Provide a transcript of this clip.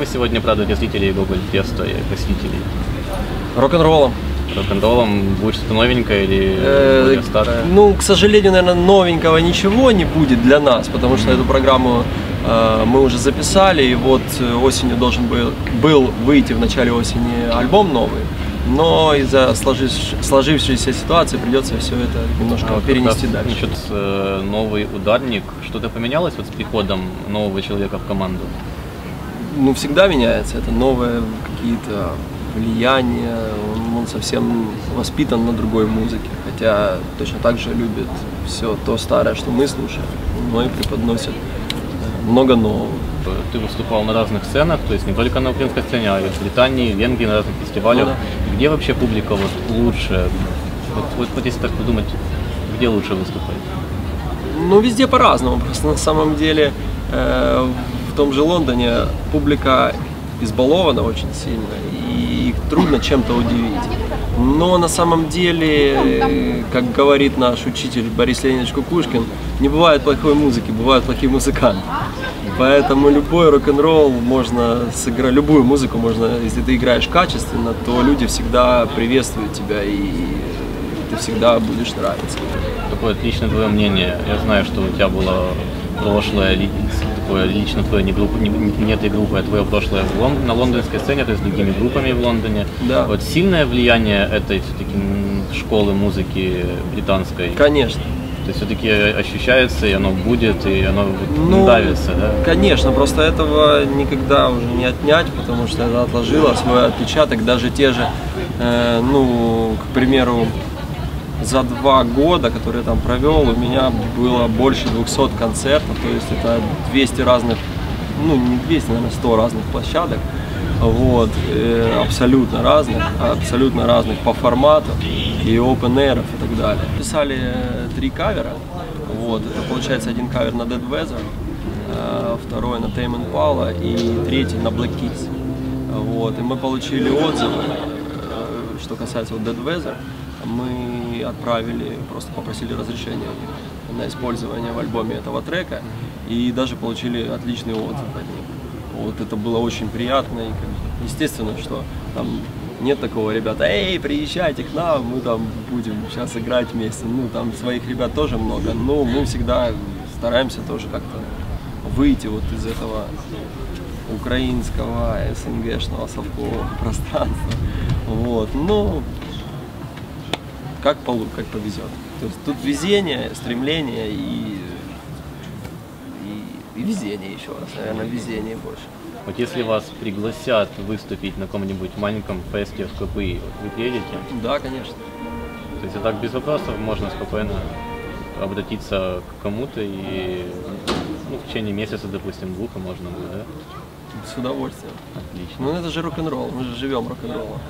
Вы сегодня порадуете зрителей Гоголь Феста и посетителей? Рок-н-роллом. Рок-н-роллом будет что-то новенькое или Э, более старое? Ну, к сожалению, наверное, новенького ничего не будет для нас, потому что эту программу э, мы уже записали, и вот э, осенью должен был, был выйти в начале осени альбом новый. Но из-за сложивш- сложившейся ситуации придется все это немножко А перенести раз дальше. Э, новый ударник. Что-то поменялось вот с приходом нового человека в команду? Ну, всегда меняется. Это новые какие-то влияния. Он, он совсем воспитан на другой музыке. Хотя точно так же любит все то старое, что мы слушаем, но и преподносит э, много нового. Э, Ты выступал на разных сценах, то есть не только на украинской сцене, а и в Британии, в Венгрии, на разных фестивалях. Ну Где вообще публика вот лучше? Вот, вот, вот если так подумать, где лучше выступать? Ну, везде по-разному. Просто на самом деле э, том же Лондоне публика избалована очень сильно, и их трудно чем-то удивить. Но на самом деле, как говорит наш учитель Борис Леонидович Кукушкин, не бывает плохой музыки, бывают плохие музыканты. Поэтому любой рок-н-ролл можно сыграть, любую музыку можно, если ты играешь качественно, то люди всегда приветствуют тебя и ты всегда будешь нравиться. Какое личное твое мнение? Я знаю, что у тебя было прошлое, такое лично твое, не, группа, не, не этой группы, а твое прошлое в Лон- на лондонской сцене, то есть с другими группами в Лондоне. Да. Вот сильное влияние этой все-таки школы музыки британской. Конечно. То есть все-таки ощущается, и оно будет, и оно Ну, нравится, да? Конечно, просто этого никогда уже не отнять, потому что это отложило свой отпечаток. Даже те же, э, ну, к примеру, за два года, которые я там провел, у меня было больше 200 концертов, то есть это 200 разных, ну не 200, наверное, 100 разных площадок, вот, э, абсолютно разных, абсолютно разных по формату и open air и так далее. Писали э, три кавера, вот, это получается один кавер на Dead Weather, э, второй на Tame Impala и третий на Black Keys. Вот, и мы получили отзывы, что касается вот Dead Weather, мы отправили, просто попросили разрешения на использование в альбоме этого трека и даже получили отличный отзыв от них. Вот это было очень приятно и естественно, что там нет такого, ребята, эй, приезжайте к нам, мы там будем сейчас играть вместе. Ну, там своих ребят тоже много, но мы всегда стараемся тоже как-то выйти вот из этого украинского, СНГшного совкового пространства. Вот, ну, как полу, как повезет. То есть тут везение, стремление и, и, и везение еще раз, наверное, везение больше. Вот если вас пригласят выступить на каком-нибудь маленьком фесте в КПИ, вы приедете? Да, конечно. То есть так без вопросов можно спокойно обратиться к кому-то и ну, в течение месяца, допустим, двух, и можно будет, да? С удовольствием. Отлично. Ну это же рок-н-ролл, мы же живем рок-н-роллом.